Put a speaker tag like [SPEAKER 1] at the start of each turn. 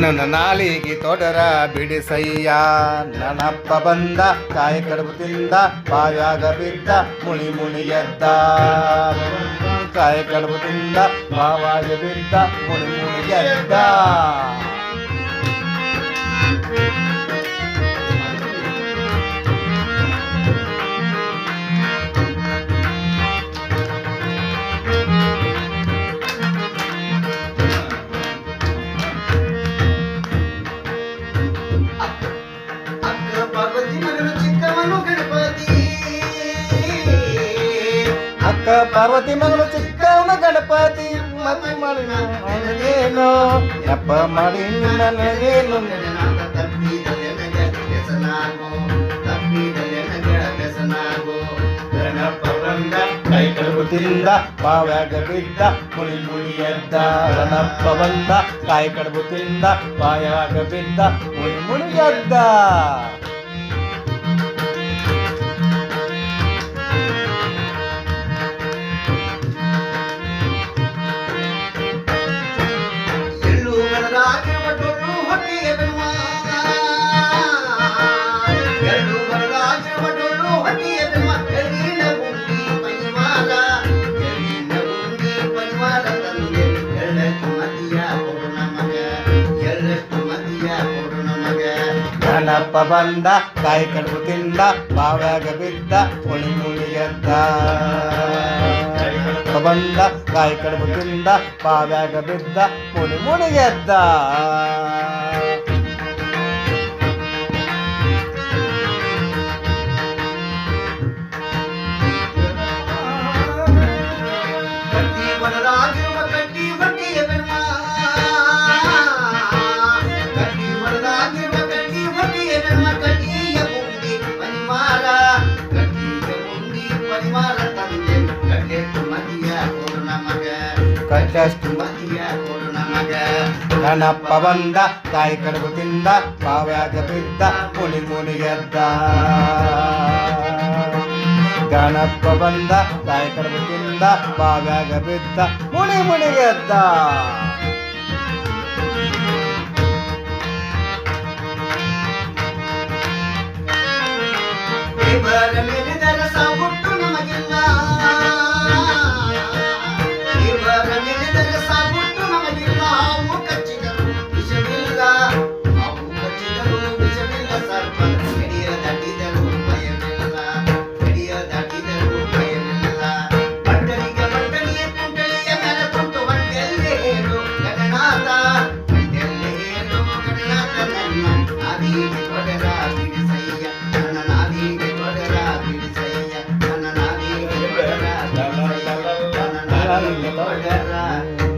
[SPEAKER 1] ನನ್ನ ನಾಲಿಗೆ ತೊಡರ ಬಿಡಿಸಯ್ಯ. ನನ್ನಪ್ಪ ಬಂದ, ಕಾಯಿ ಕಡುಬು ತಿಂದ ಬಾವ್ಯಾಗ ಬಿದ್ದ, ಮುಳಿ ಮುಳಿ ಎದ್ದ. ಕಾಯಿ ಕಡುಬು ತಿಂದ ಬಾವಾಗ ಬಿದ್ದ, ಮುಳಿ ಮುಳಿ ಎದ್ದ.
[SPEAKER 2] ಅಕ್ಕ ಪಾರ್ವತಿ
[SPEAKER 1] ಮಗಳು ಚಿಕ್ಕವನ ಗಣಪತಿ. ಮತಿ ಮಾಡಿ ನನಗೇನು ಯಪ್ಪ ಮಾಡಿ ನನಗೇನು
[SPEAKER 2] ಗಣನಾಥ ತಪ್ಪಿದರೆ ನನಗೆ ವ್ಯಸನಾಗು ತಪ್ಪಿದರೆ ನನಗೆ ವ್ಯಸನಾಗು ಗಣಪ ಬಂದ
[SPEAKER 1] ಕೈ ಕಡುಬು ತಿಂದ ಬಾವ್ಯಾಗ ಬಿದ್ದ, ಮುಳಿ ಮುಳಿ ಎದ್ದ. ರಣಪ್ಪ ಬಂದ ಕಾಯಿ ಕಡುಬು ತಿಂದ ಬಾಯಾಗ ಬಿದ್ದ, ಮುಳಿ ಮುಳಿ ಎದ್ದ. ರಣಪ್ಪ ಬಂದ ಕಾಯಿ ಕಡುಬು ತಿಂದ, ಬಾವ್ಯಾಗ ಬಿದ್ದ ಹುಳಿ ಮುಳಿ ಎದ್ದ ರಣಪ್ಪ ಬಂದ ಕಾಯಿ ಕಡುಬು ತಿಂದ, ಬಾವ್ಯಾಗ ಬಿದ್ದ ಹುಳಿ ಮುಳಿ
[SPEAKER 2] ಕೊಡು ನಮಗ.
[SPEAKER 1] ಬಂದ, ತಾಯಿ ಕಡುಬು ತಿಂದ, ಪಾವ್ಯಾಗ ಬಿದ್ದ ಮುನಿ ಮುಳಿ ಎದ್ದ ಗಣಪ್ಪ ಬಂದ, ತಾಯಿ ಕಡುಬು ತಿಂದ, ಪಾವ್ಯಾಗ ಬಿದ್ದ ಮುನಿ ಮುಳಿ
[SPEAKER 2] la la la la